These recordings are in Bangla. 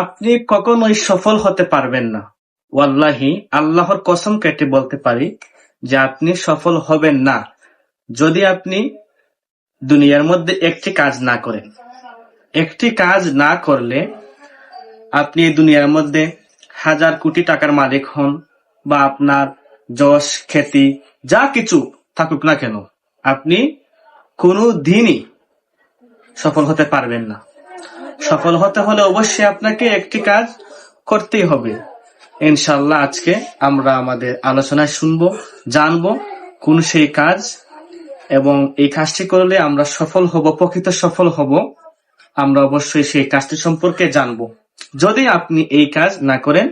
আপনি কখনোই সফল হতে পারবেন না। ওয়াল্লাহি, আল্লাহর কসম কেটে বলতে পারি যে আপনি সফল হবেন না যদি আপনি দুনিয়ার মধ্যে একটি কাজ না করেন। একটি কাজ না করলে আপনি দুনিয়ার মধ্যে হাজার কোটি টাকার মালিক হন বা আপনার যশ, খ্যাতি, যা কিছু থাকুক না কেন, আপনি কোনো দিনই সফল হতে পারবেন না। সফল হতে হলে অবশ্যই আপনাকে একটি কাজ করতেই হবে। ইনশাল্লাহ আজকে আমরা আমাদের আলোচনায় শুনব, জানব কোন সেই কাজ এবং এই কাজটি করলে আমরা সফল হব, প্রকৃত সফল হব। আমরা অবশ্যই সেই কাজটি সম্পর্কে জানব। যদি আপনি এই কাজ না করেন,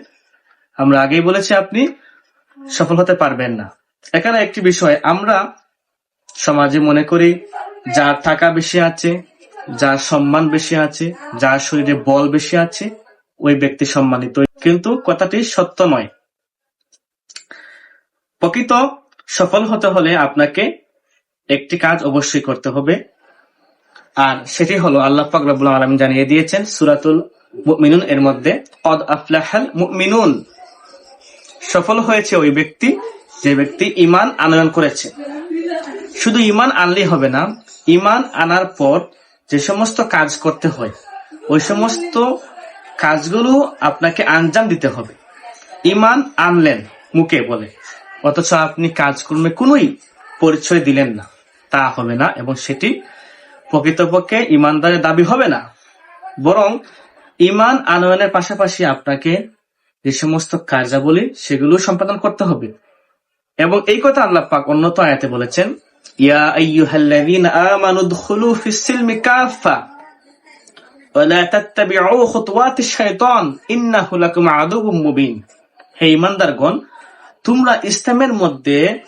আমরা আগেই বলেছি আপনি সফল হতে পারবেন না। এখানে একটি বিষয়, আমরা সমাজে মনে করি, যার টাকা বেশি আছে যার সম্মান বেশি আছে, যার শরীরে বল বেশি আছে, ওই ব্যক্তি সম্মানিত। কিন্তু কথাটি সত্য নয়। প্রকৃত সফল হতে হলে আপনাকে একটি কাজ অবশ্যই করতে হবে। আর সেটি হলো আল্লাহ পাক রব্বুল আলামিন জানিয়ে দিয়েছেন সুরাতুল মিনুন এর মধ্যে, কদ আফলাহাল মিনুন সফল হয়েছে ওই ব্যক্তি, যে ব্যক্তি ঈমান আনয়ন করেছে। শুধু ইমান আনলেই হবে না ইমান আনার পর যে সমস্ত কাজ করতে হয়, ওই সমস্ত কাজগুলো আপনাকে আঞ্জাম দিতে হবে। ইমান আনলেন, মুখে বলে। অথচ আপনি কাজকর্মে কোনোই পরিচয় দিলেন না। তা হবে না এবং সেটি প্রকৃতপক্ষে ইমানদারের দাবি হবে না। বরং ইমান আনয়নের পাশাপাশি আপনাকে যে সমস্ত কার্যাবলী, সেগুলো সম্পাদন করতে হবে। এবং এই কথা আল্লাহ পাক অন্যত আয়াতে বলেছেন ইয়া তোমরা ইসলামের মধ্যে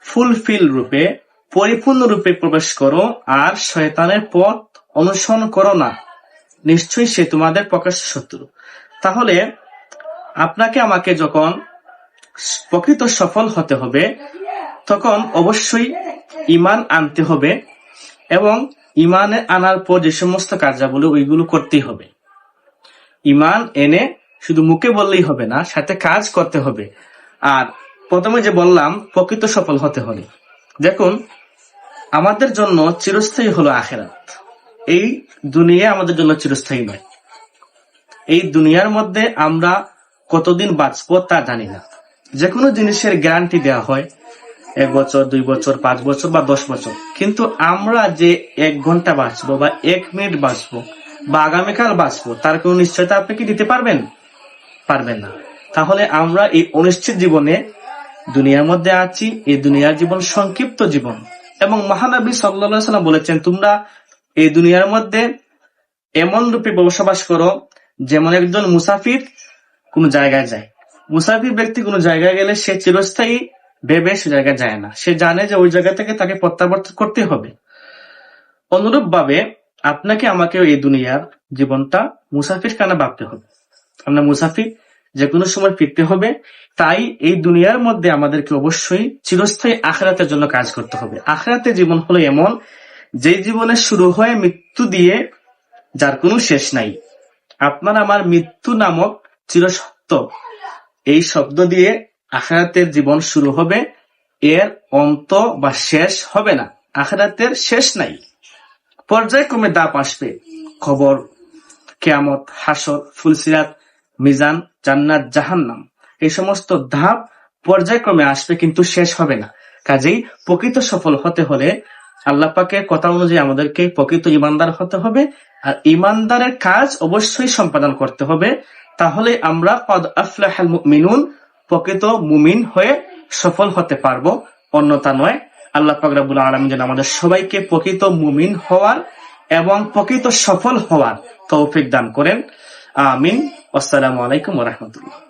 ফুলফিল রূপে, পরিপূর্ণ রূপে প্রবেশ করো আর শয়তানের পথ অনুসরণ করো না। নিশ্চয়ই সে তোমাদের প্রকাশ্য শত্রু। তাহলে আপনাকে আমাকে যখন প্রকৃত সফল হতে হবে তখন অবশ্যই ইমান আনতে হবে এবং ইমানে আনার পর যে সমস্ত কার্যাবলী ওইগুলো করতেই হবে। ইমান এনে শুধু মুখে বললেই হবে না, সাথে কাজ করতে হবে। আর প্রথমে যে বললাম, প্রকৃত সফল হতে হলে দেখুন, আমাদের জন্য চিরস্থায়ী হলো আখেরাত। এই দুনিয়া আমাদের জন্য চিরস্থায়ী নয়। এই দুনিয়ার মধ্যে আমরা কতদিন বাঁচবো তা জানি না। যে কোনো জিনিসের গ্যারান্টি দেওয়া হয়। এক বছর, দুই বছর, পাঁচ বছর বা দশ বছর। কিন্তু আমরা যে এক ঘণ্টা বাঁচবো বা এক মিনিট বাঁচবো বা আগামীকাল বাঁচবো, তার কোনো নিশ্চয়তা আপনি কি দিতে পারবেন? পারবেন না। তাহলে আমরা এই অনিশ্চিত জীবনে দুনিয়ার মধ্যে আছি, এই দুনিয়ার জীবন সংক্ষিপ্ত জীবন। এবং মহানবী সাল্লা সাল্লাম বলেছেন, তোমরা এই দুনিয়ার মধ্যে এমন রূপে বসবাস করো, যেমন একজন মুসাফির কোন জায়গায় যায়। মুসাফির ব্যক্তি কোনো জায়গায় গেলে সে চিরস্থায়ী ভেবে সে জায়গায় যায় না। সে জানে যে ওই জায়গা থেকে তাকে প্রত্যাবর্তন করতে হবে। অনুরূপ ভাবে আপনাকে আমাকে এই দুনিয়ার জীবনটা মুসাফির কানা ভাবতে হবে। আমরা মুসাফির যে কোনো সময় ফিরতে হবে, তাই এই দুনিয়ার মধ্যে আমাদেরকে অবশ্যই চিরস্থায়ী আখরাতের জন্য কাজ করতে হবে। আখরাতের জীবন হলো এমন, যে জীবনে শুরু হয় মৃত্যু দিয়ে যার কোনো শেষ নাই। আপনার আমার মৃত্যু নামক চিরসত্য এই শব্দ দিয়ে আখরাতের জীবন শুরু হবে, এর অন্ত বা শেষ হবে না। আখরাতের শেষ নাই। পর্যায়ক্রমে দাপ আসবে। খবর, কেয়ামত, হাসর, ফুলসিরাত, মিজান, জান্নাত, জাহান্নাম। এই সমস্ত ধাপ পর্যায়ক্রমে আসবে কিন্তু শেষ হবে না। কাজেই প্রকৃত সফল হতে হলে আল্লাহ পাকের কথা অনুযায়ী আমাদেরকে প্রকৃত ইমানদার হতে হবে। আর ইমানদারের কাজ অবশ্যই সম্পাদন করতে হবে। তাহলে আমরা মিনুন প্রকৃত মুমিন হয়ে সফল হতে পারব, অন্যতা নয়। আল্লাহ পাক রাব্বুল যেন আমাদের সবাইকে প্রকৃত মুমিন হওয়ার এবং প্রকৃত সফল হওয়ার তৌফিক দান করেন। আমিন। আসসালামু আলাইকুম রাহমাতুল্লাহ।